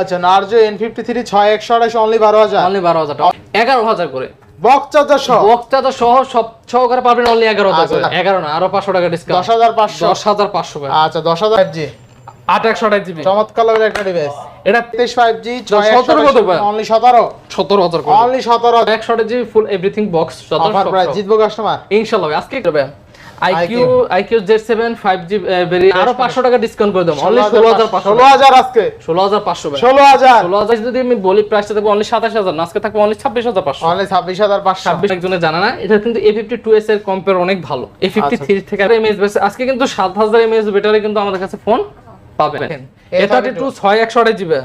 আচ্ছা Narzo N fifty three ছয় একশো আড়াইশ অনলি বারো হাজার? অনলি বারো হাজার টাকা। এগারো হাজার করে। চার্জার সহ? সহ সব সহকারে পাবেন অনলি এগারো হাজার আচ্ছা। এগারো না আরও পাঁচশো টাকা দশ হাজার পাঁচশো। দশ হাজার পাঁচশো আচ্ছা দশ হাজার জি আট একশো আঠাশ জিবি। চমৎকার একটা ডিভাইস এটা তেইশ ফাইভ জি সতেরো কত? অনলি সতেরো। সতেরো হাজার করে। অনলি সতেরো। একশো আঠাশ জিবি ফুল এভরিথিং বক্স জিতবো কাস্টমার ইনশাল্লাহ আজকে iQOO iQOO Z seven five G আরও পাঁচশো টাকা ডিসকাউন্ট করে দেবো। অনলি ষোলো হাজার পাঁচশো। ষোলো হাজার আজকে। ষোলো হাজার পাঁচশো ষোলো হাজার। ষোলো হাজার যদি আমি বলি প্রাইসটা থাকবে অনলি সাতাশ হাজার। আজকে থাকবে অনলি ছাব্বিশ হাজার পাঁচশো। অনলি ছাব্বিশ হাজার পাঁচশো। ছাব্বিশ একজনে জানে না। এটা কিন্তু এ ফিফটি টু এস এর কম্পেয়ার অনেক ভালো। এ ফিফটি থ্রি থেকে এমএস বেস আজকে কিন্তু সাত হাজার এমএস ব্যাটারি কিন্তু আমাদের কাছে ফোন পাবেন। এ থার্টি টু ছয় একশো আড়াই জিবি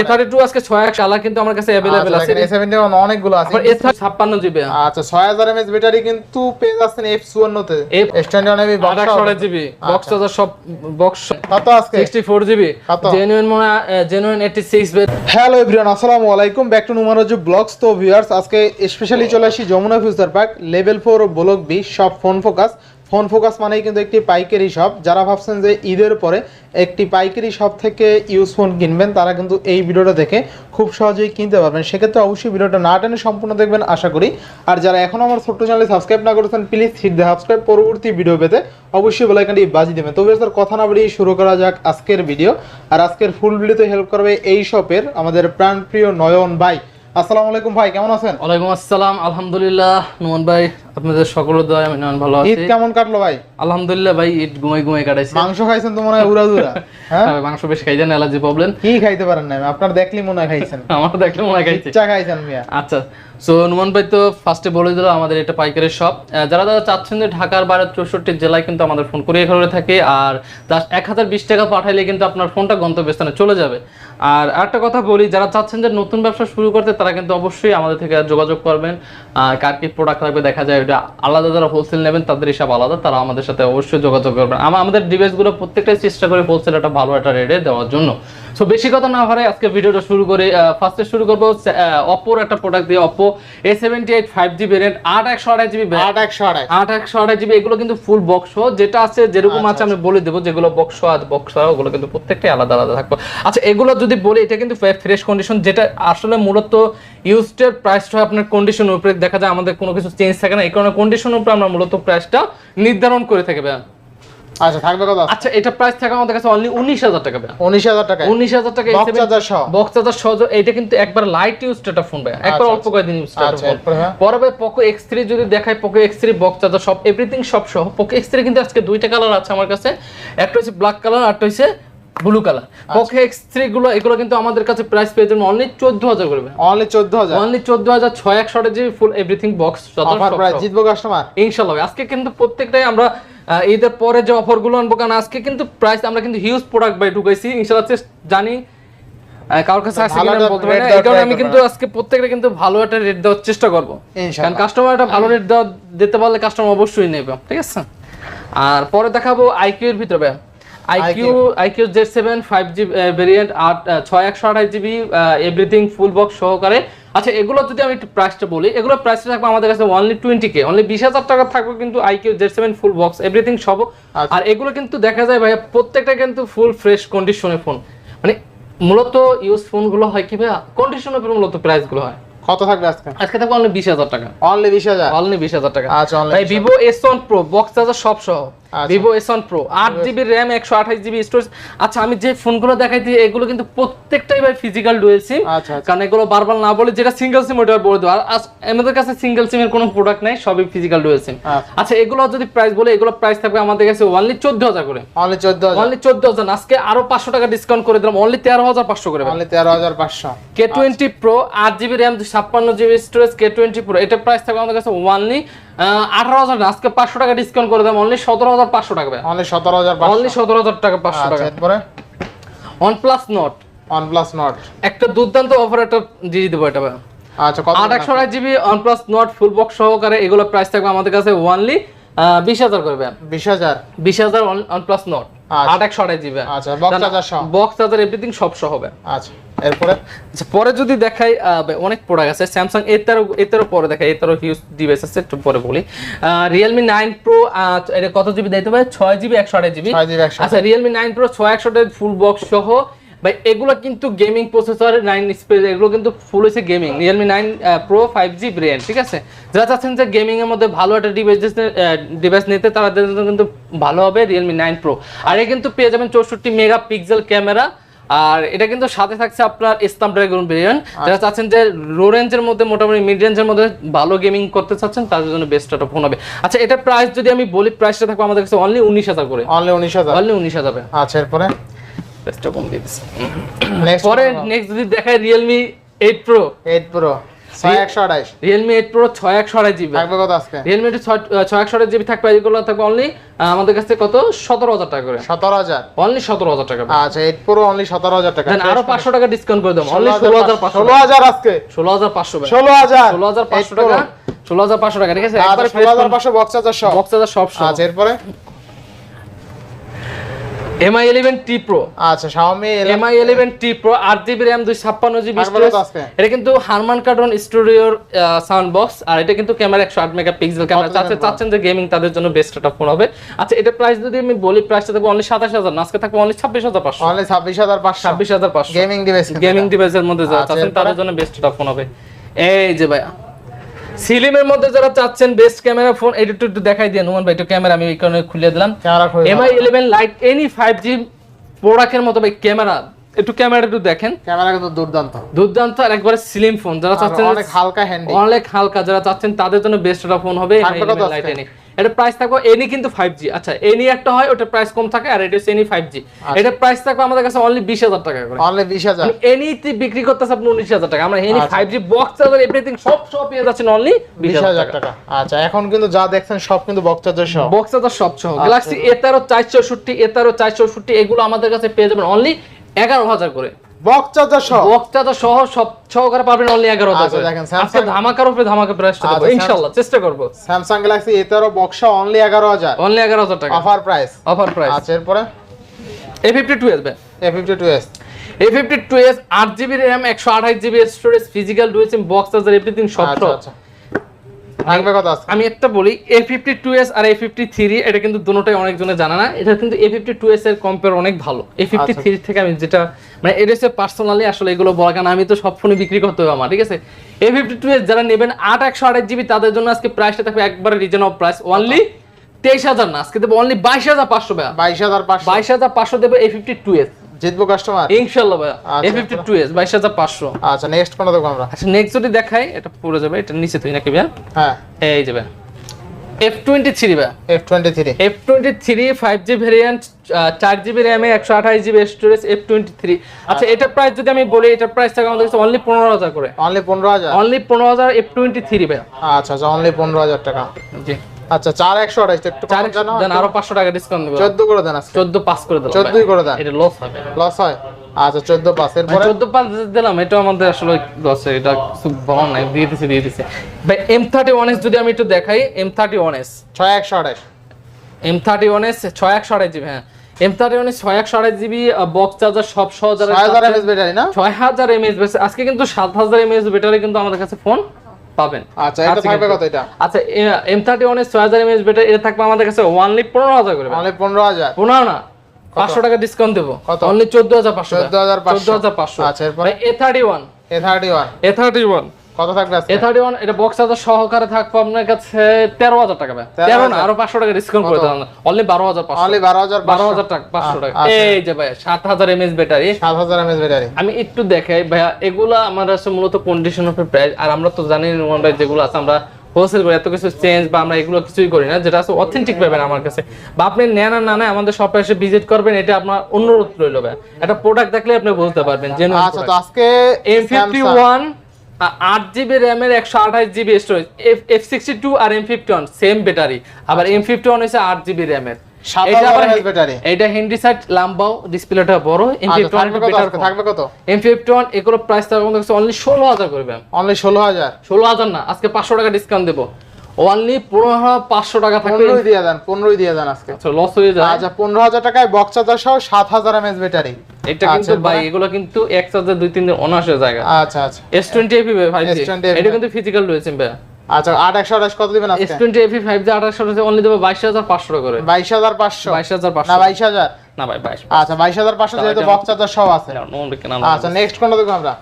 এ থার্টি টু আজকে ছয় একশো আলা কিন্তু আমার কাছে অ্যাভেলেবেল আছে। এ সেভেন্টি অনেকগুলো আছে। এ ছাপ্পান্ন জিবি আচ্ছা ছয় হাজার এমএস ব্যাটারি কিন্তু পেয়ে যাচ্ছেন এফ চুয়ান্নতে। F- এক্সটেন্ড নেবি আট একশো আড়াই জিবি বক্স চার্জার সব বক্স কত আজকে? সিক্সটি ফোর জিবি কত? জেনুইন মনে genuine eighty six hello everyone আসসালামু আলাইকুম। ব্যাক টু নুমারজু ব্লগস তো ভিউয়ার্স আজকে স্পেশালি চলে আসি Jamuna future park level four ও ব্লক বি সব ফোন ফোকাস ফোন ফোকাস মানেই কিন্তু একটি পাইকারি শপ। যারা ভাবছেন যে ঈদের পরে একটি পাইকারি শপ থেকে ইউজ ফোন কিনবেন, তারা কিন্তু এই ভিডিওটা দেখে খুব সহজেই কিনতে পারবেন। সেক্ষেত্রে অবশ্যই ভিডিওটা না টেনে সম্পূর্ণ দেখবেন, আশা করি। আর যারা এখনও আমার ছোট্ট চ্যানেলে সাবস্ক্রাইব না করেছেন প্লিজ হিট দ্য সাবস্ক্রাইব পরবর্তী ভিডিও পেতে অবশ্যই বেলাইকানটি বাজি দেবেন। তবে স্যার কথা না বাড়িয়ে শুরু করা যাক আজকের ভিডিও আর আজকের ফুল ভিডিওতে হেল্প করবে এই শপের আমাদের প্রাণপ্রিয় নয়ন ভাই। আসসালামু আলাইকুম ভাই কেমন আছেন? ওয়ালাইকুম আসসালাম আলহামদুলিল্লাহ। নুমান ভাই আপনাদের সকলের দয়া আমি নয়ন ভালো ঈদ আছি। কেমন কাটলো ভাই? আলহামদুলিল্লাহ ভাই ঈদ ঘুমাই ঘুমাই কাটাইছি। মাংস খাইছেন তো মনে হয় উড়া দুরা হ্যাঁ? হ্যাঁ, মাংস বেশি খাই যান অ্যালার্জি প্রবলেম। কি খাইতে পারেন না আপনার দেখলি মনে হয় খাইছেন। আমার দেখলে মনে হয় খাইছি। চা খাইছেন মিয়া। আচ্ছা সো নুমান ভাই তো ফার্স্টে বলে দিল আমাদের এটা পাইকারি শপ যারা যারা চাচ্ছেন যে ঢাকার বাইরে চৌষট্টি জেলায় কিন্তু আমাদের ফোন করে করে থাকে, আর এক হাজার বিশ টাকা পাঠাইলে কিন্তু আপনার ফোনটা গন্তব্যস্থানে চলে যাবে। আর একটা কথা বলি, যারা চাচ্ছেন যে নতুন ব্যবসা শুরু করতে, তারা কিন্তু অবশ্যই আমাদের থেকে যোগাযোগ করবেন। কার কি প্রোডাক্ট লাগবে দেখা যায় ওটা আলাদা যারা হোলসেল নেবেন, তাদের হিসাব আলাদা, তারা আমাদের সাথে অবশ্যই যোগাযোগ করবেন। আমরা আমাদের ডিভাইসগুলো প্রত্যেকটাই চেষ্টা করে হোলসেল একটা ভালো একটা রেটে দেওয়ার জন্য। সো বেশি কথা না হারে আজকে ভিডিওটা শুরু করে। ফার্স্টে শুরু করব অপোর একটা প্রোডাক্ট দিয়ে Oppo A seventy eight five G variant আট একশো আড়াই জিবি আট একশো আড়াই। আট একশো আড়াই জিবি এগুলো কিন্তু ফুল বক্স যেটা আছে যেরকম আছে আমি বলে দেবো যেগুলো বক্স আছে বক্স ওগুলো কিন্তু প্রত্যেকটাই আলাদা আলাদা থাকবে। আচ্ছা এগুলো যদি বলি এটা কিন্তু ফ্রেশ কন্ডিশন যেটা আসলে মূলত ইউজডের প্রাইসটা আপনার কন্ডিশনের উপরে দেখা যায় আমাদের কোনো কিছু চেঞ্জ থাকে না। এই কারণে কন্ডিশনের উপরে আমরা মূলত প্রাইসটা নির্ধারণ করে থাকি ভাইয়া। আচ্ছা থাকবে কত? আচ্ছা এটা প্রাইস থাকে আমাদের কাছে অনলি উনিশ হাজার টাকা ভাইয়া। উনিশ হাজার টাকা উনিশ হাজার টাকা সহ? বক্স চার্জার সহ এটা কিন্তু একবার লাইট ইউজ ফোন ভাই একবার আচ্ছা, অল্প কয়েকদিন ইউজ আচ্ছা, এরপরে হ্যাঁ? পরে ভাই পোকো এক্স থ্রি যদি দেখায় Poco X three box charger সব এভরিথিং সব সহ। পোকো এক্স থ্রি কিন্তু আজকে দুইটা কালার আছে আমার কাছে। একটা হচ্ছে ব্ল্যাক কালার আরটা হচ্ছে ব্লু কালার আচ্ছা। পোকো এক্স থ্রি গুলো এগুলো কিন্তু আমাদের কাছে প্রাইস পেয়ে যাবেন অনলি চোদ্দ হাজার করবে অনলি চোদ্দ হাজার? অনলি চোদ্দ হাজার ছয় একশো ফুল এভরিথিং বক্স জিতবো কাস্টমার ইনশাল্লাহ আজকে কিন্তু প্রত্যেকটাই আমরা ঈদের পরে যে অফারগুলো আনব কারণ আজকে কিন্তু প্রাইস আমরা কিন্তু হিউজ প্রোডাক্ট বাই ঢুকাইছি। ইনশাল্লাহ জানি কারোর কাছে আসে কিনা বলতে পারি এই কারণে আমি কিন্তু আজকে প্রত্যেকটা কিন্তু ভালো একটা রেট দেওয়ার চেষ্টা করব। কারণ কাস্টমার একটা ভালো রেট দেওয়া দিতে পারলে কাস্টমার অবশ্যই নেবে ঠিক আছে? আর পরে দেখাবো আইকিউ এর ভিতরে iQOO iQOO Z seven five G variant আট ছয় একশো আঠাশ জিবি এভরিথিং ফুল বক্স সহকারে। আচ্ছা এগুলো যদি আমি একটু প্রাইসটা বলি এগুলো প্রাইসটা থাকবে আমাদের কাছে অনলি টোয়েন্টি কে অনলি বিশ হাজার টাকা থাকবে কিন্তু iQOO Z seven full box everything সব। আচ্ছা। আর এগুলো কিন্তু দেখা যায় ভাইয়া প্রত্যেকটা কিন্তু ফুল ফ্রেশ কন্ডিশনের ফোন মানে মূলত ইউজ ফোনগুলো হয় কি ভাইয়া কন্ডিশনের মূলত প্রাইসগুলো হয়। কত থাকবে আজকে? আজকে থাকবে অনলি বিশ হাজার টাকা। অনলি বিশ হাজার? অনলি বিশ হাজার টাকা। আচ্ছা ভাই Vivo S one pro box charger সব সহ। ভিভো এস ওয়ান প্রো আট জিবি র্যাম একশো আঠাশ জিবি স্টোরেজ আচ্ছা আমি যে ফোনগুলো দেখাইছি এগুলো কিন্তু প্রত্যেকটাই ভাই ফিজিক্যাল ডুয়েল সিম কারণ এগুলো বারবার না বলে যেটা সিঙ্গেল সিম ওটা বলে দেবো। আর আমাদের কাছে সিঙ্গেল সিমের কোনো প্রোডাক্ট নাই সবই ফিজিক্যাল ডুয়েল সিম আচ্ছা। এগুলো যদি প্রাইস বলে এগুলো প্রাইস থাকবে আমাদের কাছে অনলি চোদ্দ হাজার করে। অনলি চোদ্দ অনলি চোদ্দ হাজার। আজকে আরও পাঁচশো টাকা ডিসকাউন্ট করে দিলাম অনলি তেরো হাজার পাঁচশো করে অনলি তেরো হাজার পাঁচশো। কে টোয়েন্টি প্রো আট জিবি র্যাম ছাপ্পান্ন GB storage K twenty pro এটা প্রাইস থাকবে আমাদের কাছে ওয়ানলি আঠারো হাজার আজকে পাঁচশো টাকা ডিসকাউন্ট করে দেবো। অনলি সতেরো হাজার পাঁচশো টাকা অনলি সতেরো হাজার অনলি পাঁচশো সতেরো হাজার টাকা পাঁচশো আচ্ছা টাকা। এরপরে? একটা দুর্দান্ত অফার একটা দিয়ে দেবো এটা আচ্ছা কত জিবি ফুল বক্স সহকারে এগুলো প্রাইস থাকবে আমাদের কাছে ওয়ানলি বিশ হাজার করবে বিশ হাজার? বিশ হাজার আচ্ছা। আট একশো আড়াই জিবি আচ্ছা বক্স চার্জার সহ? বক্স চার্জার এভরিথিং সব সহ হবে। আচ্ছা এরপরে? আচ্ছা পরে যদি দেখাই অনেক প্রোডাক্ট আছে। স্যামসাং এর তেরো পরে দেখাই এর তেরো হিউজ ডিভাইস আছে একটু পরে বলি। রিয়েলমি নাইন প্রো এটা কত জিবি দিতে পারে ছয় জিবি একশো আঠাশ জিবি আচ্ছা রিয়েলমি নাইন প্রো ছয় একশো ফুল বক্স সহ। ভাই এগুলো কিন্তু গেমিং প্রসেসর নাইন স্পেস এগুলো কিন্তু ফুল হয়েছে gaming Realme nine pro five G brain ঠিক আছে? যারা চাচ্ছেন যে গেমিং এর মধ্যে ভালো একটা ডিভাইস ডিভাইস নিতে তাদের জন্য কিন্তু ভালো হবে রিয়েলমি নাইন প্রো আর এ কিন্তু পেয়ে যাবেন চৌষট্টি মেগা পিক্সেল ক্যামেরা আর এটা কিন্তু সাথে থাকছে আপনার ইসলাম ড্রাগন ভেরিয়েন্ট যারা চাচ্ছেন যে লো রেঞ্জের মধ্যে মোটামুটি মিড রেঞ্জের মধ্যে ভালো গেমিং করতে চাচ্ছেন তাদের জন্য বেস্ট একটা ফোন হবে। আচ্ছা এটা প্রাইস যদি আমি বলি প্রাইসটা থাকবে আমাদের কাছে অনলি উনিশ হাজার করে। অনলি উনিশ হাজার। অনলি উনিশ হাজার। আচ্ছা এরপরে? প্রাইসটা কম দিয়ে দিচ্ছি নেক্সট পরে নেক্সট যদি দেখায় Realme eight pro eight pro Realme eight pro ছয় একশো আড়াই জিবি থাকবে কত আজকে? রিয়েলমি এইট ছয় একশো আড়াই জিবি থাকবে এগুলো থাকবে অনলি আমাদের কাছে কত? সতেরো হাজার টাকা করে। সতেরো হাজার? অনলি সতেরো হাজার টাকা আচ্ছা এইট প্রো অনলি সতেরো হাজার টাকা। দেন আরও পাঁচশো টাকা ডিসকাউন্ট করে দেবো। অনলি ষোলো হাজার পাঁচশো। ষোলো হাজার আজকে ষোলো হাজার পাঁচশো। টাকা ষোলো হাজার ষোলো হাজার। পাঁচশো টাকা ষোলো হাজার পাঁচশো টাকা। ঠিক আছে? আচ্ছা একবারে ষোলো হাজার পাঁচশো বক্স চার্জার সব। বক্স হাজার সব সব আচ্ছা এরপরে? এমআই ইলেভেন টি প্রো আচ্ছা র্যাম দুই ছাপ্পান্ন জিবি থাকবে কত আজকে? এটা কিন্তু হারমান কার্টন স্টুডিওর সাউন্ড বক্স আর এটা কিন্তু ক্যামেরা একশো আট মেগা পিক্সেল ক্যামেরা চাচ্ছে চাচ্ছেন যে গেমিং তাদের জন্য বেস্ট একটা ফোন হবে। আচ্ছা এটা প্রাইস যদি আমি বলি প্রাইসটা থাকবে অনলি সাতাশ হাজার। না আজকে থাকবে অনলি ছাব্বিশ হাজার পাঁচশো। অনলি ছাব্বিশ হাজার পাঁচশো। ছাব্বিশ হাজার পাঁচশো। গেমিং ডিভাইস গেমিং ডিভাইসের মধ্যে যারা আচ্ছা, চাচ্ছেন তাদের জন্য বেস্ট একটা ফোন হবে। এই যে ভাইয়া। সিলিমের মধ্যে যারা চাচ্ছেন বেস্ট ক্যামেরা ফোন এটা একটু একটু দেখাই দিয়ে নুমান ভাই একটু ক্যামেরা আমি এই কারণে খুলে দিলাম MI eleven lite NE five G প্রোডাক্টের মতো ভাই ক্যামেরা একটু ক্যামেরা একটু দেখেন। ক্যামেরা কিন্তু দুর্দান্ত। দুর্দান্ত আর একবারে স্লিম ফোন যারা চাচ্ছেন অনেক হালকা হ্যান্ডি অনেক হালকা যারা চাচ্ছেন তাদের জন্য বেস্ট ফোন হবে এনি এটা প্রাইস থাকবে এনি কিন্তু ফাইভ জি আচ্ছা এনি একটা হয় ওটা প্রাইস কম থাকে আর এটা এনি ফাইভ জি আচ্ছা। এটা প্রাইস থাকবে আমাদের কাছে অনলি বিশ হাজার টাকা করে। অনলি বিশ হাজার। এনিতে বিক্রি করতেছে আপনি উনিশ হাজার টাকা। আমরা এনি আচ্ছা। Five G box charger everything সব সব পেয়ে যাচ্ছেন অনলি বিশ হাজার টাকা। আচ্ছা এখন কিন্তু যা দেখছেন সব কিন্তু বক্স চার্জার সহ। বক্স চার্জার সব সহ। আচ্ছা। গ্যালাক্সি এ তেরো চার চৌষট্টি এ তেরো চার চৌষট্টি এগুলো আমাদের কাছে পেয়ে যাবেন অনলি এগারো হাজার করে। সহ। সহ সব সহকারে পাবেন অনলি এগারো হাজার আচ্ছা, দেখেন, আজকে ধামাকার উপরে ধামাকা প্রাইসটা দেবো। আচ্ছা, চেষ্টা করব। স্যামসাং গ্যালাক্সি এ তেরো বক্স অনলি এগারো হাজার। অনলি এগারো হাজার টাকা। অফার প্রাইস অফার প্রাইস আচ্ছা এরপরে? এ ফিফটি টু আসবে। A fifty two S A fifty two S আট জিবি র্যাম একশো আঠাশ GB storage physical duos box charger everything সব আচ্ছা আচ্ছা। থাকবে কত আজকে আমি একটা বলি এ ফিফটি টু এস আর এ ফিফটি থ্রি এটা কিন্তু দুটোটাই অনেকজনে জানা না। এটা কিন্তু এ ফিফটি টু এস এর কম্পেয়ার অনেক ভালো। এ ফিফটি থ্রি থেকে আমি যেটা মানে এটা হচ্ছে পার্সোনালি আসলে এগুলো বলা কারণ আমি তো সব ফোনে বিক্রি করতে হবে আমার ঠিক আছে? এ ফিফটি টু এস যারা নেবেন আট একশো আঠাশ জিবি তাদের জন্য আজকে প্রাইসটা থাকবে একবারে রিজন অফ প্রাইস অনলি তেইশ হাজার না আজকে দেবো অনলি বাইশ হাজার পাঁচশো বাইশ হাজার পাঁচশো। বাইশ হাজার পাঁচশো দেবো এ ফিফটি টু এস জিতবো কাস্টমার ইনশাল্লাহ ভাইয়া। আচ্ছা, এ ফিফটি টু এস বাইশ হাজার পাঁচশো। আচ্ছা নেক্সট কোনটা দেখব আমরা? আচ্ছা নেক্সট যদি দেখাই এটা পড়ে যাবে এটা নিচে তুই নাকি ভাই হ্যাঁ। এই যাবে এফ টোয়েন্টি থ্রি ভাইয়া। F twenty three F twenty three five G variant চার জিবি র্যামে একশো আঠাশ GB storage F twenty three আচ্ছা এটা প্রাইস যদি আমি বলি এটা প্রাইস থাকে আমাদের কাছে অনলি পনেরো হাজার করে। অনলি পনেরো হাজার? অনলি পনেরো হাজার এফ টোয়েন্টি থ্রি ভাই আচ্ছা আচ্ছা অনলি পনেরো হাজার টাকা। জি। আচ্ছা চার একশো আঠাইশ একটু কম দেন আরও টাকা ডিসকাউন্ট দেবো। চোদ্দ করে দেন আজকে। চোদ্দ পাস করে করে দেন। এটা লস হবে লস হয়? আচ্ছা পাস দিলাম এটা আমাদের আসলে লস এটা দিয়ে দিছে দিয়ে দিছে ভাই যদি আমি একটু দেখাই জিবি হ্যাঁ। এম থার্টি ওয়ান ছয় একশো আড়াই জিবি বক্স চার্জার সব সহ ছয় হাজার এমএস ব্যাটারি না? ছয় হাজার আজকে কিন্তু সাত হাজার এমএএস ব্যাটারি কিন্তু আমাদের কাছে ফোন পাবেন। আচ্ছা এটা থাকবে কত এটা? আচ্ছা M31 এর 6000 mAh ব্যাটারি এটা থাকবে আমাদের কাছে অনলি 15000 করে অনলি 15000 15 না 500 টাকা ডিসকাউন্ট দেব। অনলি 14500 14500 14500 আচ্ছা এরপর? A31 A31 A31 কত থাকবে আজকে? এটা বক্স চার্জার সহকারে থাকবে আপনার কাছে তেরো হাজার টাকা ভাই। 13,000 তেরো না আরও পাঁচশো টাকা ডিসকাউন্ট করে? অনলি বারো হাজার পাঁচশো। অনলি বারো হাজার বারো হাজার টাকা পাঁচশো টাকা। এই যে ভাই সাত হাজার এমএএস ব্যাটারি সাত হাজার এমএস ব্যাটারি আমি একটু দেখাই এগুলা আমার আছে মূলত কন্ডিশন অফ প্রাইস আর আমরা তো জানি ভাই যেগুলো আছে আমরা হোলসেল করি এত কিছু চেঞ্জ বা আমরা এগুলো কিছুই করি না যেটা আছে অথেন্টিক পাবেন আমার কাছে। বা আপনি নেন আর না নেন আমাদের শপে এসে ভিজিট করবেন এটা আপনার অনুরোধ রইল ভাই একটা প্রোডাক্ট দেখলে আপনি বুঝতে পারবেন যে আচ্ছা তো আজকে এম ফিফটি Samsung- ওয়ান আট জিবি র্যামের একশো আঠাশ GB storage F sixty two আর M fifty one same battery আবার এম ফিফটি ওয়ান হচ্ছে আট জিবি র্যামের এটা লাম্বাও ডিসপ্লেটা বড় এম আচ্ছা ফিফটি ওয়ান থাকবে কত? আজকে থাকবে কত? এম ফিফটি ওয়ান এগুলো প্রাইস থাকবে অনলি ষোলো হাজার করবে অনলি ষোলো হাজার? ষোলো হাজার না আজকে পাঁচশো টাকা ডিসকাউন্ট দেবো। অনলি পনেরো হাজার পাঁচশো টাকা থাকবে। পনেরোই দিয়ে দেন পনেরোই দিয়ে দেন আজকে। লস হয়ে যায়। আচ্ছা পনেরো হাজার টাকায় বক্স চার্জার সহ সাত হাজার এমএস ব্যাটারি এটা আচ্ছা, কিন্তু ভাই এগুলো কিন্তু এক চার্জার দুই তিন দিন অনার্সের জায়গা। আচ্ছা আচ্ছা। এস টোয়েন্টি ফাইভ S20 এটা কিন্তু ফিজিক্যাল রয়েছে ভাই। আচ্ছা আট একশো আঠাশ কত দিবেন এস টোয়েন্টি এপি ফাইভ জি আঠাশশো অনলি দেবো বাইশ হাজার পাঁচশো টাকা করে। বাইশ হাজার পাঁচশো? বাইশ হাজার না পাঁচশো বাইশ হাজার। না ভাই বাইশ আচ্ছা বাইশ হাজার পাঁচশো যেহেতু বক্স চার্জার সব আছে। আচ্ছা নেক্সট কোনটা দেখব আমরা?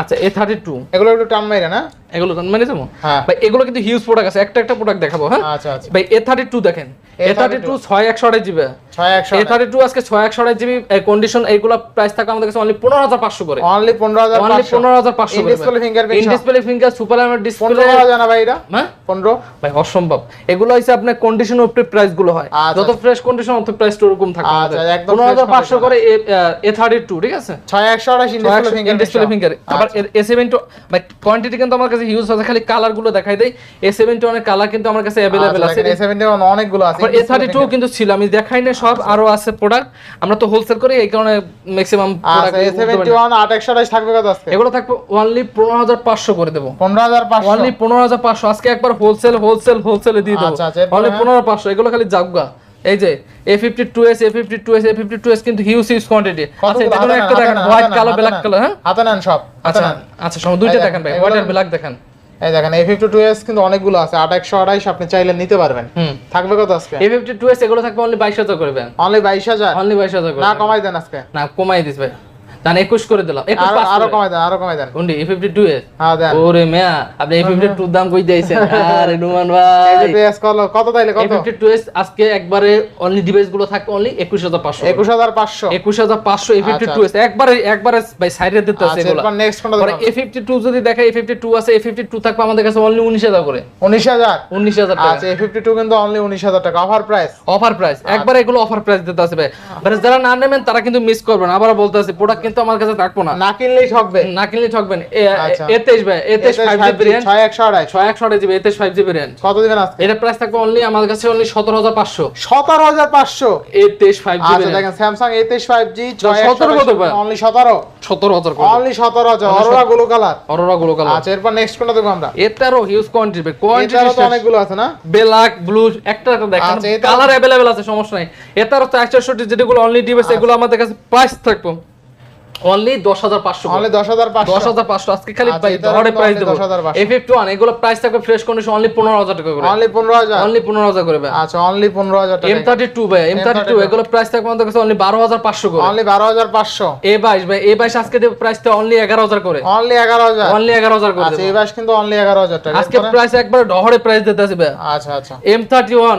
আচ্ছা এ থার্টি টু এগুলো একটু টান মাইরে না? এগুলো মানে যাব? হ্যাঁ। ভাই এগুলো কিন্তু হিউজ প্রোডাক্ট আছে। একটা একটা প্রোডাক্ট দেখাবো হ্যাঁ? আচ্ছা আচ্ছা। ভাই এ থার্টি টু দেখেন এ থার্টি টু ছয় একশো আড়াই জিবি ছয় একশো এ থার্টি টু আজকে ছয় একশো আড়াই জিবি কন্ডিশন এইগুলো প্রাইস থাকে আমাদের কাছে অনলি পনেরো হাজার পাঁচশো করে। অনলি পনেরো হাজার অনলি পনেরো হাজার পাঁচশো display in display finger super আমার ডিসপ্লে পনেরো হাজার না ভাই এটা? হ্যাঁ? পনেরো? ভাই অসম্ভব। এগুলো হচ্ছে আপনার কন্ডিশন উপরে প্রাইসগুলো হয়। আচ্ছা। যত ফ্রেশ কন্ডিশন অত প্রাইস ওরকম থাকে আচ্ছা, পনেরো হাজার পাঁচশো করে এ থার্টি টু ঠিক আছে? ছয় একশো ফিঙ্গারপ্রিন্ট ডিসপ্লে ফিঙ্গার আবার এ সেভেন টু ভাই কোয়ান্টিটি কিন্তু আমার কাছে হিউজ আছে খালি কালারগুলো দেখাই দেয় এ সেভেন টু অনেক কালার কিন্তু আমার কাছে অ্যাভেলেবেল আছে। এ সেভেন্টি অনেকগুলো আছে। এ থার্টি টু কিন্তু ছিল আমি দেখাই না সব আরও আছে প্রোডাক্ট আমরা তো হোলসেল করি এই কারণে ম্যাক্সিমাম আচ্ছা এ সেভেন্টি ওয়ান আট একশো আঠাশ থাকবে কত আজকে? এগুলো থাকবে অনলি পনেরো হাজার পাঁচশো করে দেবো। পনেরো হাজার পাঁচশো। অনলি পনেরো হাজার পাঁচশো আজকে একবার হোলসেল হোলসেল হোলসেলে দিয়ে দেবো। আচ্ছা, আচ্ছা, অনলি হ্যাঁ? পনেরো পাঁচশো এগুলো খালি জাগা এই যে A fifty two S A fifty two S A fifty two S কিন্তু হিউজ হিউজ কোয়ান্টিটি আচ্ছা এটা? একটা দেখেন হোয়াইট হাতে ব্ল্যাক কালো হ্যাঁ? হাতে নেন সব আচ্ছা আচ্ছা সব দুইটা দেখেন ভাই হোয়াইট আর ব্ল্যাক দেখেন। এই দেখেন এ ফিফটি টু এস কিন্তু অনেকগুলো আছে আট একশো আঠাইশ আপনি চাইলে নিতে পারবেন। থাকবে কত আজকে? এ ফিফটি টু এস এগুলো থাকবে অনলি বাইশ হাজার করবেন অনলি বাইশ হাজার? অনলি বাইশ হাজার না কমাই দেন আজকে। না কমাই দিস ভাই। জান একুশ করে দিলাম। একুশ আরও পাঁচ আরও কমাই দেন আরও কমাই দেন। কোনটি হ্যাঁ দেন। ওরে মেয়া আপনি দাম কই দিয়েছেন? আরে নুমান ভাই। কত কত? তাইলে আজকে একবারে অনলি ডিভাইসগুলো থাকবে অনলি একুশ হাজার পাঁচশো। একুশ হাজার পাঁচশো। একুশ হাজার পাঁচশো এ ফিফটি আচ্ছা, টু এস একবারে একবারে ভাই সাইডে দিতে আছে আচ্ছা এগুলো। এরপর নেক্সট কোনটা পরে যদি দেখে আছে থাকবে আমাদের কাছে অনলি উনিশ হাজার করে। উনিশ হাজার? উনিশ হাজার টাকা। আচ্ছা কিন্তু অনলি উনিশ হাজার টাকা। অফার প্রাইস অফার প্রাইস একবার এগুলো অফার প্রাইস দিতে আসবে মানে যারা না নেবেন তারা কিন্তু মিস করবেন। আবার বলতে আছে প্রোডাক্ট কিন্তু আমার কাছে থাকব না। না কিনলেই ঠকবে। না কিনলে ঠকবেন আচ্ছা। এ তেইশ ভাই এ তেইশ ফাইভ জিবি রেঞ্জ ছয় একশো আড়াই। ছয় একশো আড়াই জিবি এ তেইশ ফাইভ জিবি রেঞ্জ কত দিবেন আজকে? এটা প্রাইস থাকবে অনলি আমাদের কাছে অনলি সতেরো হাজার পাঁচশো। সতেরো হাজার পাঁচশো? এ তেইশ ফাইভ জিবি আচ্ছা দেখেন স্যামসাং এ তেইশ ফাইভ জি সতেরো কত পায়? অনলি সতেরো। সতেরো হাজার অনলি সতেরো হাজার অরোরা গুলো কালার অরোরা গুলো কালার আচ্ছা এরপর নেক্সট কোনটা দেখব আমরা? এটারও হিউজ কোয়ান্টিটি কোয়ান্টিটি তো অনেকগুলো আছে না? ব্ল্যাক ব্লু একটা একটা দেখেন আচ্ছা, কালার অ্যাভেলেবেল আছে সমস্যা নাই। এটারও তো একশোটি যেগুলো অনলি ডিভাইস এগুলো আমাদের কাছে প্রাইস থাকবে। অনলি দশ হাজার পাঁচশো অনলি দশ হাজার পাঁচশো। দশ হাজার পাঁচশো। আজকে খালি আচ্ছা, ভাই ধরে প্রাইস দেবো। 10,500 এ ফিফটি এগুলো প্রাইস থাকবে ফ্রেশ কন্ডিশন অনলি পনেরো হাজার টাকা করে। অনলি পনেরো হাজার। অনলি পনেরো হাজার করে ভাই। আচ্ছা অনলি পনেরো হাজার এম টাকা। থার্টি টু ভাই এম থার্টি M32 এগুলো প্রাইস থাকবে আমাদের কাছে অনলি বারো হাজার পাঁচশো করে। অনলি বারো হাজার পাঁচশো। এ বাইশ ভাই এ বাইশ আজকে দেবে প্রাইসটা অনলি এগারো হাজার করে। অনলি এগারো হাজার। অনলি এগারো হাজার করে আচ্ছা কিন্তু অনলি এগারো হাজার টাকা। আজকে? প্রাইস একবার ডহরে প্রাইস দিতে আসবে আচ্ছা আচ্ছা। থার্টি ওয়ান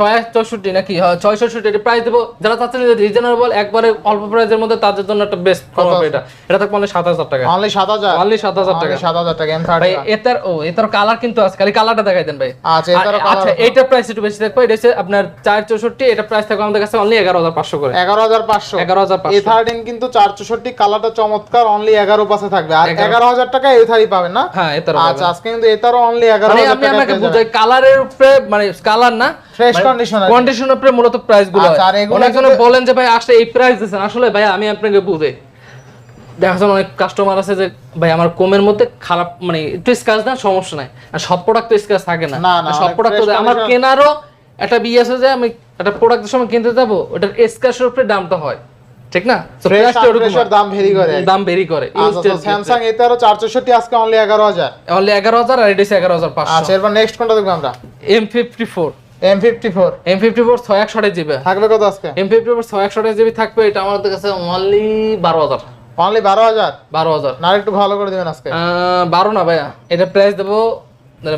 ছয় চৌষট্টি নাকি? হ্যাঁ ছয় চৌষট্টি প্রাইস দেবো। যারা চাচ্ছেন রিজনেবল একবারে অল্প প্রাইসের মধ্যে তাদের জন্য একটা বেস্ট ফোন এটা। এটা থাকবে অনলি সাত হাজার টাকা। অনলি সাত হাজার? অনলি সাত হাজার টাকা। সাত হাজার টাকা এম ভাই এটার ও এটার কালার কিন্তু আছে খালি কালারটা দেখাই দেন ভাই। আচ্ছা আচ্ছা প্রাইস একটু বেশি থাকবে এটা হচ্ছে আপনার এটা প্রাইস থাকবে আমাদের কাছে অনলি করে। কিন্তু কালারটা চমৎকার অনলি এগারো পাশে থাকবে। আর এগারো। এগারো হাজার টাকা এ থার্টি পাবেন না? হ্যাঁ এটার আচ্ছা আজকে কিন্তু এটারও অনলি এগারো মানে হাজার আমি আপনাকে বুঝাই কালারের উপরে মানে কালার না ফ্রেশ কন্ডিশন কন্ডিশনের উপরে মূলত প্রাইসগুলো আচ্ছা, এগুলো বলেন যে ভাই আসলে এই প্রাইস দিচ্ছেন আসলে ভাই আমি আপনাকে বুঝে দেখা যাচ্ছে অনেক কাস্টমার আছে যে ভাই আমার কমের মধ্যে খারাপ মানে একটু স্কাচ না সমস্যা নাই। আর সব প্রোডাক্ট তো স্কাচ থাকে না। সব প্রোডাক্ট আমার কেনারও একটা বিয়ে আছে যে আমি একটা প্রোডাক্টের সময় কিনতে যাব ওটার স্কাচের উপরে দামটা হয়। ঠিক না? দাম ভেরি করে। দাম ভেরি করে। স্যামসাং এটারও চার চৌষট্টি আজকে অনলি এগারো হাজার। অনলি এগারো হাজার আর এটা এগারো হাজার আচ্ছা এরপর নেক্সট কোনটা দেখব আমরা? M fifty four M fifty four M fifty four ছয় একশো জিবি থাকবে কত আজকে? এম ফিফটি ফোর ছয় একশো জিবি থাকবে এটা আমাদের কাছে অনলি বারো হাজার। অনলি বারো হাজার? বারো হাজার। না একটু ভালো করে দিবেন আজকে। আহ, বারো না ভাইয়া এটা প্রাইস দেবো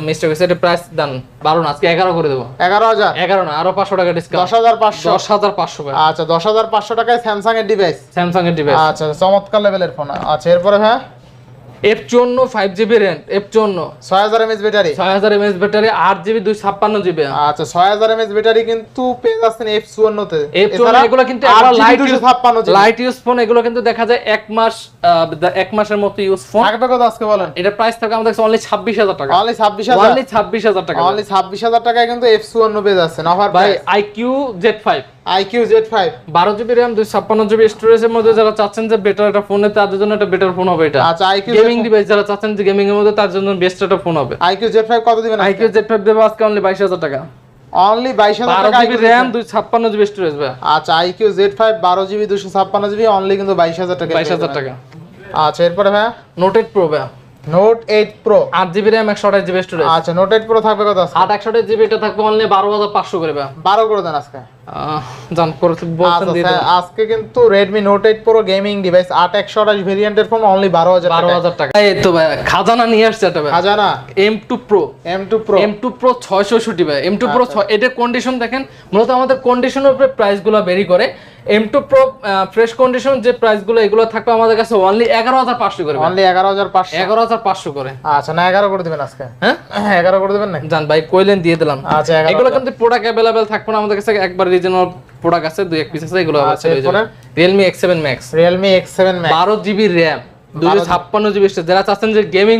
মিস্টেক হয়েছে এটা প্রাইস দেন বারো না আজকে এগারো করে দেবো। এগারো হাজার? এগারো না আরও পাঁচশো টাকা দশ ডিসকাউন্ট হাজার পাঁচশো। দশ হাজার পাঁচশো টাকা আচ্ছা দশ হাজার পাঁচশো টাকায় স্যামসাং এর ডিভাইস স্যামসাং এর ডিভাইস আচ্ছা চমৎকার লেভেলের ফোন আচ্ছা এরপরে হ্যাঁ এফ চুয়ান্ন ফাইভ জিবি র্যাম এফ চুয়ান্ন। ছয় হাজার এমএস ব্যাটারি ছয় হাজার এমএস ব্যাটারি আট জিবি দুই ছাপ্পান্ন জিবি আচ্ছা ছয় হাজার এমএস ব্যাটারি কিন্তু পেয়ে যাচ্ছেন এফ চুয়ান্নতে। এফ চুয়ান্ন এগুলো কিন্তু লাইট ছাপ্পান্ন লাইট ইউজ ফোন এগুলো কিন্তু দেখা যায় এক মাস এক মাসের মতো ইউজ ফোন থাকবে কত আজকে বলেন। এটা প্রাইস থাকে আমাদের কাছে অনলি ছাব্বিশ হাজার টাকা। অনলি ছাব্বিশ হাজার। অনলি ছাব্বিশ হাজার টাকা। অনলি ছাব্বিশ হাজার টাকায় কিন্তু এফ চুয়ান্ন পেয়ে যাচ্ছেন। অফার ভাই iQOO Z five iQOO Z five বারো জিবি র্যাম দুই ছাপ্পান্ন জিবি স্টোরেজের মধ্যে যারা চাচ্ছেন যে বেটার একটা ফোনে তাদের জন্য একটা বেটার ফোন হবে এটা। আচ্ছা আইকিউ গেমিং ডিভাইস যারা চাচ্ছেন যে গেমিং এর মধ্যে তার জন্য বেস্ট একটা ফোন হবে। আইকিউ জেড ফাইভ কত দিবেন আইকিউ জেড ফাইভ দেবো আজকে অনলি বাইশ হাজার টাকা। অনলি বাইশ হাজার টাকা জিবি র্যাম দুই ছাপ্পান্ন জিবি স্টোরেজ ভাই। আচ্ছা আইকিউ জেড ফাইভ বারো জিবি দুশো ছাপ্পান্ন জিবি অনলি কিন্তু বাইশ হাজার টাকা বাইশ হাজার টাকা। আচ্ছা এরপরে ভাই নোটেড প্রো ভাই। নোট এইট প্রো আট জিবি র্যাম একশো আঠাশ জিবি স্টোরেজ আচ্ছা নোট এইট প্রো থাকবে কত আজকে? আট একশো আঠাশ জিবি এটা থাকবে অনলি বারো হাজার পাঁচশো করে ভাই বারো করে দেন আজকে। জান করে বলছেন আচ্ছা, দিয়ে আজকে কিন্তু গেমিং ডিভাইস আট একশো আঠাশ ভেরিয়েন্টের ফোন অনলি বারো হাজার বারো হাজার টাকা। এই তো ভাই খাজানা নিয়ে আসছে এটা ভাই। M two pro M two pro ছয়শো ষষ্টি ভাই। এম টু প্রো আচ্ছা। এটার কন্ডিশন দেখেন মূলত আমাদের কন্ডিশনের উপরে প্রাইসগুলো ভেরি করে। M two pro fresh condition যে প্রাইসগুলো এগুলো থাকবে আমাদের কাছে অনলি এগারো হাজার পাঁচশো করে অনলি এগারো হাজার পাঁচশো। এগারো হাজার পাঁচশো করে। আচ্ছা না এগারো করে দিবেন আজকে। হ্যাঁ? এগারো করে দিবেন না জান ভাই কইলেন দিয়ে দিলাম। আচ্ছা এগুলো কিন্তু প্রোডাক্ট অ্যাভেলেবেল থাকবে না আমাদের কাছে একবার রিজনাল প্রোডাক্ট আছে দুই এক পিস আছে এগুলো আছে Realme X seven max Realme X seven max বারো জিবি র্যাম দুশো ছাপ্পান্ন জিবি যারা চাচ্ছেন যে গেমিং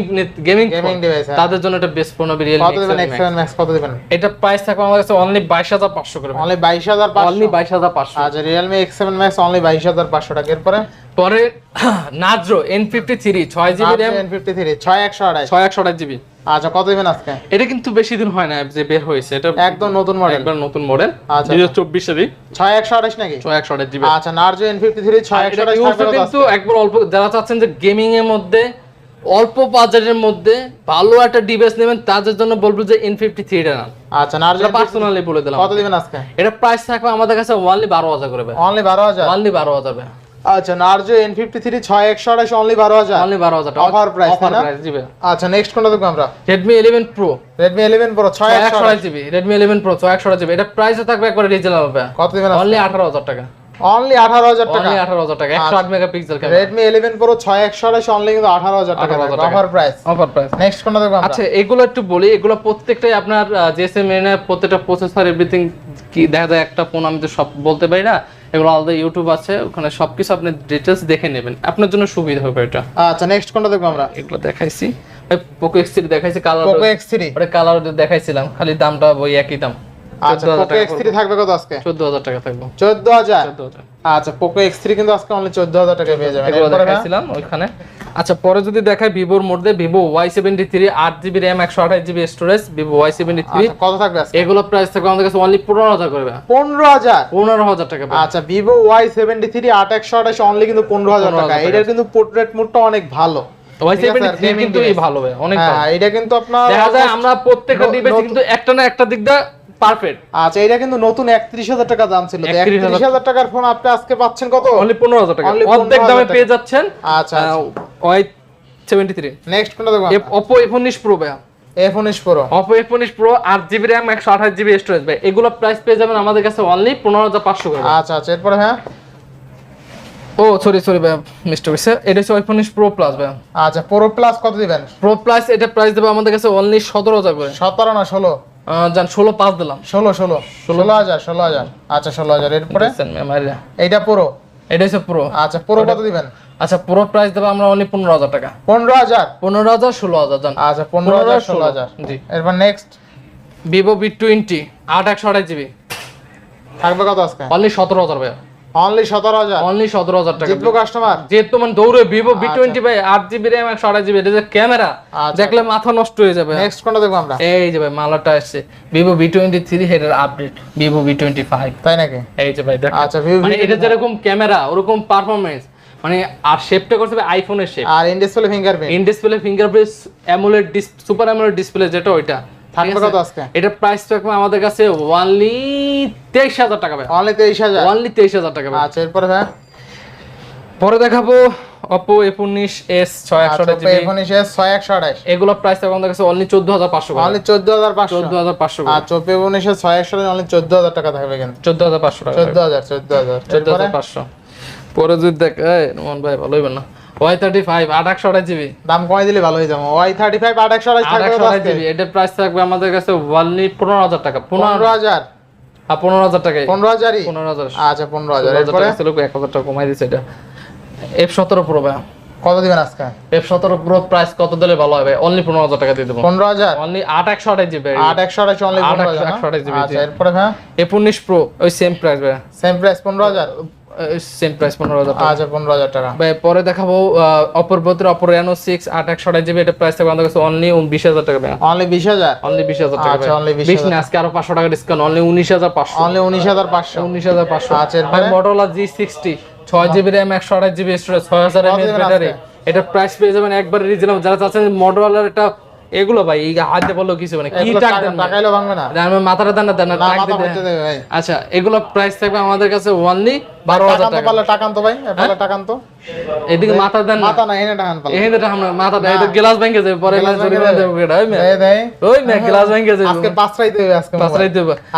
গেমিং গেমিং ডিভাইস তাদের জন্য এটা বেস্ট ফোন হবে কত রিয়েলমি দিবেন এক্স সেভেন ম্যাক্স কত দিবেন? এটা প্রাইস থাকবে আমাদের কাছে অনলি বাইশ হাজার পাঁচশো করে। অনলি বাইশ হাজার পাঁচশো। অনলি বাইশ হাজার পাঁচশো। আচ্ছা Realme X seven max only বাইশ হাজার পাঁচশো টাকা। এরপরে? পরে নাজরো এন ফিফটি থ্রি ছয় GB RAM. N fifty three ছয় একশো আড়াই। ছয় একশো আঠাশ জিবি। আচ্ছা কত দিবেন আজকে? এটা কিন্তু বেশি দিন হয় না যে বের হয়েছে এটা একদম নতুন মডেল একবার নতুন মডেল আচ্ছা, দুই হাজার চব্বিশেরই। ছয় একশো আঠাশ নাকি? ছয় একশো আঠাশ জিবি। আচ্ছা নার্জো এন ফিফটি থ্রি ছয় একশো এটা আঠাশ ইউজও কিন্তু একবার অল্প যারা চাচ্ছেন যে গেমিং এর মধ্যে অল্প বাজারের মধ্যে ভালো একটা ডিভাইস নেবেন তাদের জন্য বলব যে এন ফিফটি থ্রিটা না আচ্ছা নার্জো পার্সোনালি বলে দিলাম কত দিবেন আজকে? এটা প্রাইস থাকবে আমাদের কাছে ওয়ানলি বারো হাজার করে অনলি বারো হাজার? ওয়ানলি বারো হাজার আচ্ছা নার্জো এন ফিফটি থ্রি ছয় একশো আঠাশ অনলি বারো হাজার। অনলি বারো হাজার। অফার তাই না? প্রাইস দিবে আচ্ছা নেক্সট কোনটা দেখব আমরা? Redmi eleven pro Redmi eleven pro ছয় একশো জিবি রেডমি ইলেভেন প্রো ছয় একশো জিবি। এটা প্রাইসে থাকবে একবারে রিজনেবল হবে কত দিবেন অনলি আঠারো হাজার টাকা। অনলি আঠারো হাজার টাকা। অনলি আঠারো হাজার টাকা একশো আট megapixel camera Redmi eleven pro ছয় একশো আঠাশ অনলি কিন্তু আঠারো হাজার টাকা 18,000 টাকা। Offer price offer price next কোনটা দেখব আমরা? আচ্ছা এগুলো একটু বলি এগুলো প্রত্যেকটাই আপনার জিএসএম এর প্রত্যেকটা প্রসেসর এভরিথিং কি দেখা যায় একটা ফোন আমি তো সব বলতে পারি না। এগুলো আলাদা ইউটিউব আছে ওখানে সবকিছু আপনি ডিটেলস দেখে নেবেন। আপনার জন্য সুবিধা হবে এটা। আচ্ছা নেক্সট কোনটা দেখব আমরা? এগুলো দেখাইছি। ভাই পোকো এক্স থ্রি দেখাইছি কালার পোকো এক্স থ্রি ওটা কালার দেখাইছিলাম খালি দামটা ওই একই দাম। আচ্ছা পোকো এক্স থ্রি থাকবে কত আজকে? চোদ্দ হাজার টাকা থাকবে। চোদ্দ হাজার? আচ্ছা পোকো এক্স থ্রি কিন্তু আজকে অনলি চোদ্দ হাজার টাকা পেয়ে যাবেন। দেখাইছিলাম ওইখানে। আচ্ছা পরে যদি দেখাই ভিভোর মধ্যে ভিভো ওয়াই সেভেন্টি থ্রি আট জিবি র্যাম একশো আঠাশ GB storage Vivo Y seventy three কত থাকবে এগুলো প্রাইস থাকবে আমাদের কাছে অনলি পনেরো হাজার করবে পনেরো হাজার? পনেরো হাজার টাকা আচ্ছা ভিভো ওয়াই সেভেন্টি থ্রি আট একশো আঠাশ অনলি কিন্তু পনেরো হাজার 15,000 টাকা। এটার কিন্তু পোর্ট্রেট মোডটা অনেক ভালো। কিন্তু অনেক হ্যাঁ এটা কিন্তু আপনার দেখা যায় আমরা প্রত্যেকটা ন- কিন্তু একটা না একটা দিক দিয়ে পারফেক্ট আচ্ছা এটা কিন্তু নতুন একত্রিশ হাজার টাকা দাম ছিল। 31,000 একত্রিশ হাজার টাকার ফোন আপনি আজকে পাচ্ছেন কত? অনলি পনেরো হাজার টাকা। Only অর্ধেক দামে পেয়ে যাচ্ছেন। আচ্ছা ওয়াই সেভেন্টি থ্রি। নেক্সট কোনটা দেখব? অপো এফ উনিশ প্রো ভাই এফ উনিশ প্রো অপো এফ উনিশ প্রো আট জিবি র্যাম একশো আঠাশ জিবি স্টোরেজ ভাই। এগুলো প্রাইস পেয়ে যাবেন আমাদের কাছে অনলি পনেরো হাজার পাঁচশো করে আচ্ছা আচ্ছা এরপরে হ্যাঁ ও সরি সরি ভাই মিস্টার হয়েছে এটা হচ্ছে প্রো প্লাস ভাই আচ্ছা প্রো প্লাস কত দিবেন? প্রো প্লাস এটা প্রাইস দেবে আমাদের কাছে অনলি সতেরো হাজার করে। সতেরো না ষোলো? আহ, ষোলো পাঁচ দিলাম। ষোলো ষোলো। ষোলো। হাজার ষোলো হাজার। আচ্ছা ষোলো হাজার। এরপরে। এইটা পুরো এটা হচ্ছে প্রো আচ্ছা পুরো কত দিবেন? আচ্ছা পুরো প্রাইস দেবো আমরা অনলি পনেরো হাজার টাকা। পনেরো হাজার? পনেরো হাজার ষোলো হাজার জান। আচ্ছা পনেরো হাজার ষোলো হাজার। জি। এরপর নেক্সট ভিভো বি টোয়েন্টি আট একশো আঠাশ জিবি থাকবে কত আজকে? অনলি সতেরো হাজার ভাই অনলি সতেরো হাজার? অনলি সতেরো হাজার টাকা। জিতবো কাস্টমার যেহেতু মানে দৌড়ে ভিভো বি টোয়েন্টি ভাই আট জিবি র্যাম একশো আঠাশ জিবি এটা যে ক্যামেরা আচ্ছা। দেখলে মাথা নষ্ট হয়ে যাবে। নেক্সট কোনটা দেখব আমরা? এই যে ভাই মালাটা আসছে। Vivo B twenty three হেডের update Vivo B twenty five তাই নাকি? এই যে ভাই দেখ আচ্ছা ভিভো মানে এটা যেরকম ক্যামেরা ওরকম পারফরমেন্স মানে আর শেপটা করতে হবে আইফোনের shape R in display fingerprint in display fingerprint AMOLED super AMOLED display যেটা ওইটা। থাকবে কত আজকে? এটা প্রাইস থাকবে কাছে অনলি 23000 টাকা ভাই। অনলি 23000 অনলি 23000 টাকা ভাই। আচ্ছা এরপর ভাই? পরে দেখাবো Oppo A19s 628GB থাকবে আমাদের কাছে অনলি 14500 টাকা। অনলি 14500 14500 আর Oppo পরে যদি দেখ এই রোমান ভাই ভালো হইবে না। ওয়াই থার্টি ফাইভ আট একশো জিবি দাম কমাই দিলে ভালো হয়ে যাবে। ওয়াই থার্টি ফাইভ আট একশো আঠাশ আট থাকবে একশো কত জিবি এটার প্রাইস থাকবে আমাদের কাছে ওয়ানলি পনেরো হাজার টাকা। পনেরো হাজার? পনেরো হাজার টাকাই। পনেরো হাজারই? পনেরো হাজার। আচ্ছা পনেরো টাকা এক হাজার টাকা কমাই দিচ্ছে এটা। এফ সতেরো প্রো ভাই। কত দিবেন আজকে? এফ সতেরো প্রো প্রাইস কত দিলে ভালো হবে? অনলি পনেরো হাজার টাকা দিয়ে দেবো। পনেরো হাজার? অনলি আট একশো আঠাশ জিবি আট একশো আঠাশ অনলি আট একশো- আঠাশ জিবি। এরপরে হ্যাঁ এফ উনিশ প্রো ওই সেম প্রাইস ভাই। সেম প্রাইস পনেরো হাজার? সেম প্রাইস পনেরো হাজার আচ্ছা পনেরো হাজার টাকা। পরে দেখাবো অপর অপর রেনো সিক্স আট একশো আঠাশ জিবি এটা প্রাইস থাকবে আমাদের কাছে অনলি বিশ হাজার টাকা অনলি বিশ হাজার? অনলি বিশ হাজার টাকা আচ্ছা, only 20,000 বিশ না আজকে আরও পাঁচশো টাকা ডিসকাউন্ট অনলি উনিশ হাজার পাঁচশো। অনলি উনিশ হাজার পাঁচশো। উনিশ হাজার পাঁচশো। আচ্ছা, জি সিক্সটি ছয় জিবি র্যাম একশো আঠাশ জিবি স্টোরেজ ছয় হাজার এমএএচ ব্যাটারি এটা প্রাইস পেয়ে যাবেন একবারে রিজনেবল যারা চাচ্ছেন মডেলার একটা এগুলো ভাই হাতে বলল কিছু মানে কি টাক টাকা- দেন না? ভাঙবে না। মাথাটা দেন না দেন না আচ্ছা এগুলো প্রাইস থাকবে আমাদের কাছে ওনলি বারো হাজার টাকা পারলে টাকান তো ভাই এ টাকান তো। এদিকে মাথা দেন মাথা না এনে টাকান মাথা দেয় গ্লাস যাবে পরে গ্লাস যাবে। ওই মে ওই মে গ্লাস যাবে। আজকে আজকে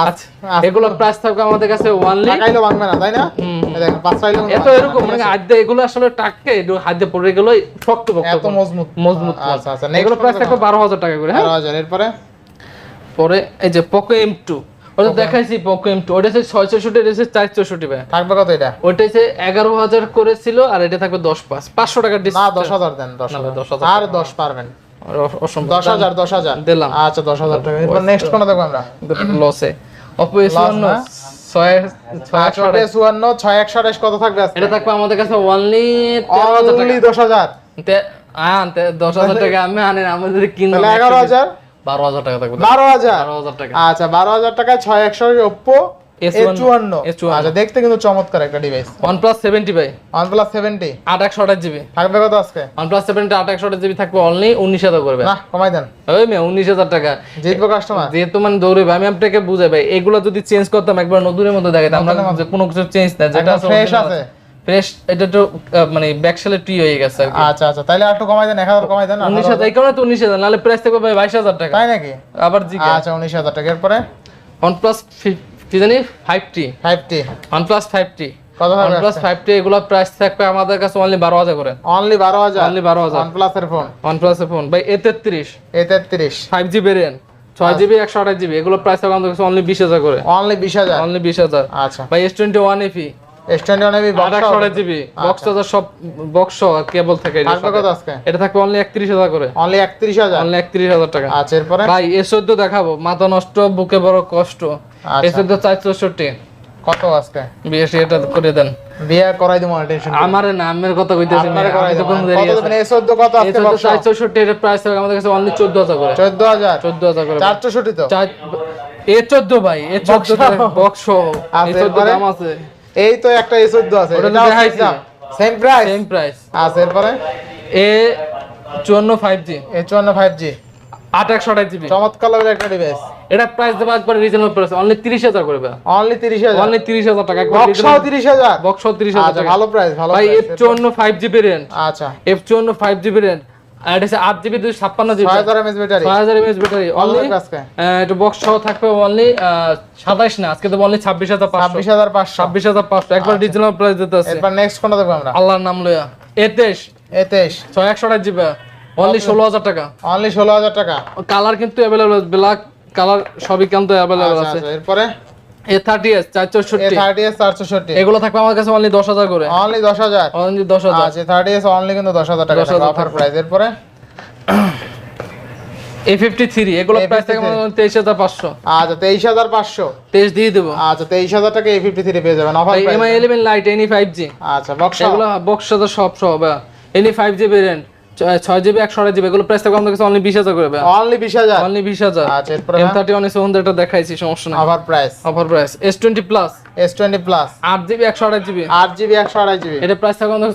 আচ্ছা এগুলো প্রাইস থাকবে আমাদের কাছে ওনলি টাকাইলেও ভাঙবে না তাই না? দেখেন এত এরকম মানে হাত এগুলো আসলে টাককে একটু হাত পড়ে গেল শক্ত পক্ত এত মজবুত। মজবুত আচ্ছা আচ্ছা এগুলো প্রাইস থাকবে বারো হাজার টাকা করে হ্যাঁ? বারো হাজার এরপরে? পরে এই যে পোকো টু ওটা দেখাইছি পোকো এম টু ওটা হচ্ছে ছয় চৌষট্টি এটা হচ্ছে চার চৌষট্টি ভাই। থাকবে কত এটা? ওইটা হচ্ছে এগারো হাজার করেছিল আর এটা থাকবে দশ পাঁচ। পাঁচশো টাকার না দশ হাজার দেন দশ হাজার। আর দশ পারবেন। দশ হাজার দশ হাজার। দিলাম। আচ্ছা দশ হাজার টাকা। নেক্সট দেখব আমরা? লসে অপো এস ছয় ছয় আচ্ছা একশো ওটা চুয়ান্ন ছয় একশো আঠাশ কত থাকবে এটা থাকবে আমাদের কাছে অনলি তেরো হাজার অনলি দশ হাজার। আন দশ হাজার টাকা আমি আনেন আমাদের কিনবো তাহলে এগারো হাজার। বারো হাজার টাকা থাকবে। বারো হাজার? বারো হাজার টাকা। আচ্ছা বারো হাজার টাকায় ছয় একশো ওপ্পো এ S51 চুয়ান্ন। S51 আচ্ছা দেখতে কিন্তু চমৎকার একটা ডিভাইস ওয়ান প্লাস ভাই। ওয়ান প্লাস সেভেন্টি আট জিবি থাকবে কত আজকে? জিবি অনলি করবে না কমাই দেন। ওই টাকা। জিতবো কাস্টমার যেহেতু মানে দৌড়বে আমি আপনাকে বুঝাই ভাই এগুলো যদি চেঞ্জ করতাম একবার নতুনের মধ্যে দেখাইতাম আমরা কোনো কিছু চেঞ্জ না যেটা আছে। ফ্রেশ এটা তো মানে ব্যাকশালে টি হয়ে গেছে আচ্ছা আচ্ছা তাহলে একটু কমাই দেন কমাই দেন এই কারণে তো প্রাইস থাকবে ভাই টাকা। তাই নাকি? আবার জি আচ্ছা টাকা। এরপরে? কি জানি? কত এগুলো প্রাইস থাকবে আমাদের কাছে অনলি বারো হাজার করে। অনলি বারো হাজার? অনলি এর ফোন ফোন ভাই ভেরিয়েন্ট ছয় জিবি একশো আঠাশ জিবি এগুলো প্রাইস থাকবে আমাদের কাছে অনলি বিশ হাজার করে। অনলি বিশ হাজার? অনলি বিশ হাজার। আচ্ছা। ভাই এস টোয়েন্টি ওয়ান এফি বক্স সব বক্স আর কেবল থাকে। এটার থাকবে সাথে। কত আজকে? এটা থাকবে অনলি করে। টাকা। আচ্ছা এরপরে? ভাই এ চোদ্দ দেখাবো। মাথা নষ্ট বুকে বড় কষ্ট। এ আচ্ছা চোদ্দ চার চৌষট্টি। কত আজকে? বিএসি এটা করে দেন। বিয়ে করাই দেবো টেনশন আমার নামের কথা কইতেছি না, করাই আমি তো দেবো কোনো দেরি কত আছে। দেবেন? কত আজকে চোদ্দ বক্স এর প্রাইস আমাদের কাছে অনলি করে। করে। তো? এ চোদ্দ ভাই এ চোদ্দ বক্স এই আছে দাম আছে। এই তো একটা এ চোদ্দ আছে ওটা দেখাইছি। সেম প্রাইস সেম প্রাইস আচ্ছা এরপরে? এ চুয়ান্ন ফাইভ জি এ চুয়ান্ন ফাইভ জি আট একশো আঠাশ জিবি চমৎকার লাগবে একটা ডিভাইস এটা প্রাইস দেবো একবার রিজনেবল প্রাইস অনলি তিরিশ হাজার করবে অনলি তিরিশ হাজার। অনলি তিরিশ হাজার টাকা একবার বক্সও বক্স তিরিশ হাজার। আচ্ছা টাকা। ভালো প্রাইস ভালো ভাই। এফ চুয়ান্ন ফাইভ জিবি রেঞ্জ আচ্ছা। এফ চুয়ান্ন ফাইভ জিবি রেঞ্জ আর এটা হচ্ছে আট জিবি দুই ছাপ্পান্ন জিবি ছয় হাজার এমএস ব্যাটারি ছয় হাজার এমএস ব্যাটারি অনলি এটা বক্স সহ থাকবে অনলি সাতাইশ না আজকে তো অনলি ছাব্বিশ হাজার পাঁচশো। ছাব্বিশ হাজার পাঁচশো। ছাব্বিশ হাজার পাঁচশো। একবার রিজনেবল প্রাইস দিতে আছে এরপর নেক্সট কোনটা দেখব আমরা? আল্লাহর নাম লইয়া। এ তেইশ। এ তেইশ। ছয় একশো জিবি অনলি ষোলো হাজার টাকা। অনলি ষোলো হাজার টাকা। কালার কিন্তু অ্যাভেলেবল ব্ল্যাক কালার সবই কিন্তু অ্যাভেলেবল আচ্ছা আছে। আচ্ছা এরপরে? এ থার্টি এস চার এ চৌষট্টি থার্টি এস চার চৌষট্টি এগুলো থাকবে আমার কাছে অনলি দশ হাজার করে। অনলি দশ হাজার? অনলি দশ হাজার। আচ্ছা থার্টি এস অনলি কিন্তু দশ হাজার টাকা offer price A fifty three এগুলো প্রাইস থাকে আমার তেইশ হাজার পাঁচশো। আচ্ছা তেইশ হাজার পাঁচশো। তেইশ দিয়ে দেবো। আচ্ছা তেইশ হাজার টাকা এ ফিফটি থ্রি পেয়ে যাবেন। Offer MI eleven lite NE five G আচ্ছা বক্স এগুলো বক্স সব সব এনি ফাইভ জি ভেরিয়েন্ট ছয় জিবি একশো আঠাশ জিবি এগুলো প্রাইস থাকবে আমাদের কাছে অনলি বিশ হাজার করে অনলি বিশ হাজার? অনলি বিশ হাজার। আচ্ছা এম থার্টি ওয়ান সেভেন এটা দেখাইছি সমস্যা না offer price offer price S twenty plus S twenty plus আট জিবি একশো আঠাশ জিবি। আট জিবি একশো আড়াই জিবি। এটা প্রাইস থাকবে অনলি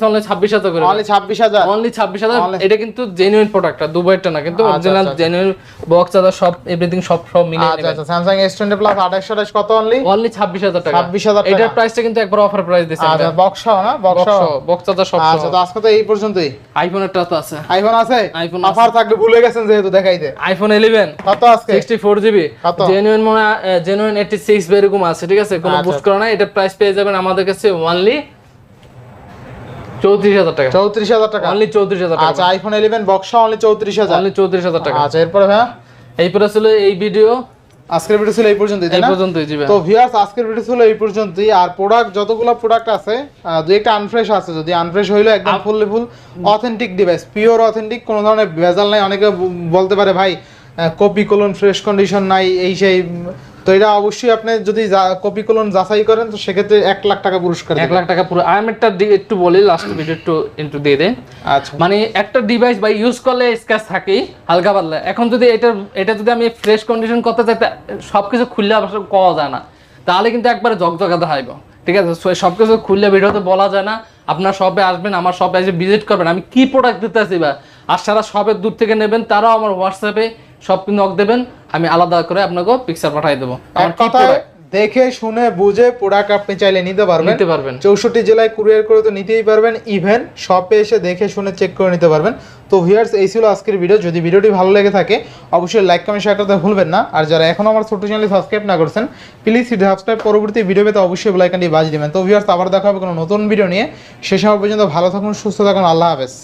করে। অনলি ছাব্বিশ হাজার। অনলি ছাব্বিশ হাজার। Only- এটা কিন্তু জেনুইন প্রোডাক্ট দুবাইটা না কিন্তু আচ্ছা, অরিজিনাল আচ্ছা। জেনুইন বক্স চার্জার সব এভরিথিং সব সব মিলিয়ে আচ্ছা আচ্ছা প্লাস আঠাশশো আঠাশ কত অনলি অনলি ছাব্বিশ হাজার টাকা। 26,000 টাকা। এটার প্রাইসটা কিন্তু একবার অফার প্রাইস দিচ্ছে আচ্ছা বক্স না? বক্স বক্স চার্জার সব আচ্ছা তো আজকে তো এই পর্যন্তই। আইফোনের টা তো আছে। আইফোন আছে? iPhone অফার থাকলে ভুলে গেছেন যেহেতু দেখাইতে। আইফোন ইলেভেন কত আজকে? সিক্সটি ফোর জিবি কত? জেনুইন মনে জেনুইন এইটি সিক্স এরকম আছে ঠিক আছে? কোনো আচ্ছা। বুস্ট নাই এটা প্রাইস পেয়ে যাবেন আমাদের কাছে অনলি চৌত্রিশ হাজার টাকা। চৌত্রিশ হাজার টাকা? অনলি চৌত্রিশ হাজার টাকা। আচ্ছা আইফোন ইলেভেন বক্স অনলি চৌত্রিশ হাজার। অনলি চৌত্রিশ হাজার টাকা। আচ্ছা এরপরে ভাইয়া? এইপরে ছিল এই ভিডিও আজকের ভিডিও ছিল এই পর্যন্তই এই পর্যন্তই জিবে তো ভিউয়ার্স আজকের ভিডিও ছিল এই পর্যন্তই। আর প্রোডাক্ট যতগুলো প্রোডাক্ট আছে দুই একটা আনফ্রেশ আছে। যদি আনফ্রেশ হইল একদম fully full authentic device pure authentic কোনো ধরনের ভেজাল নাই। অনেকে বলতে পারে ভাই কপি কোলন ফ্রেশ কন্ডিশন নাই এই সেই তো এটা অবশ্যই আপনি যদি কপি কোলন যাচাই করেন তো সেক্ষেত্রে এক লাখ টাকা পুরস্কার এক লাখ টাকা পুরো আমি একটা একটু বলি লাস্ট ভিডিও একটু একটু দিয়ে দেন আচ্ছা। মানে একটা ডিভাইস বা ইউজ করলে স্ক্র্যাচ থাকেই হালকা পাতলা। এখন যদি এটা এটা যদি আমি ফ্রেশ কন্ডিশন করতে চাই তা সবকিছু খুললে আবার কওয়া যায় না। তাহলে কিন্তু একবারে জগজগা দেখাইব ঠিক আছে? সব কিছু খুললে ভিডিওতে বলা যায় না। আপনার শপে আসবেন আমার শপে এসে ভিজিট করবেন। আমি কি প্রোডাক্ট দিতে আসি বা আর সারা শপের দূর থেকে নেবেন তারাও আমার হোয়াটসঅ্যাপে সব কিন্তু নক দেবেন আমি আলাদা করে আপনাকে পিকচার পাঠিয়ে দেবো। আমার এক কি কথায় product? দেখে শুনে বুঝে প্রোডাক্ট আপনি চাইলে নিতে পারবেন। নিতে পারবেন। চৌষট্টি জেলায় কুরিয়ার করে তো নিতেই পারবেন। ইভেন শপে এসে দেখে শুনে চেক করে নিতে পারবেন। তো ভিউয়ার্স এই ছিল আজকের ভিডিও যদি ভিডিওটি ভালো লেগে থাকে অবশ্যই লাইক কমেন্ট শেয়ার করতে ভুলবেন না। আর যারা এখনও আমার ছোট্ট চ্যানেল সাবস্ক্রাইব না করছেন প্লিজ সাবস্ক্রাইব পরবর্তী ভিডিও পেতে অবশ্যই বেলাইকানটি বাজিয়ে দেবেন। তো ভিউয়ার্স আবার দেখা হবে কোনো নতুন ভিডিও নিয়ে। সে সময় পর্যন্ত ভালো থাকুন সুস্থ থাকুন। আল্লাহ হাফেজ।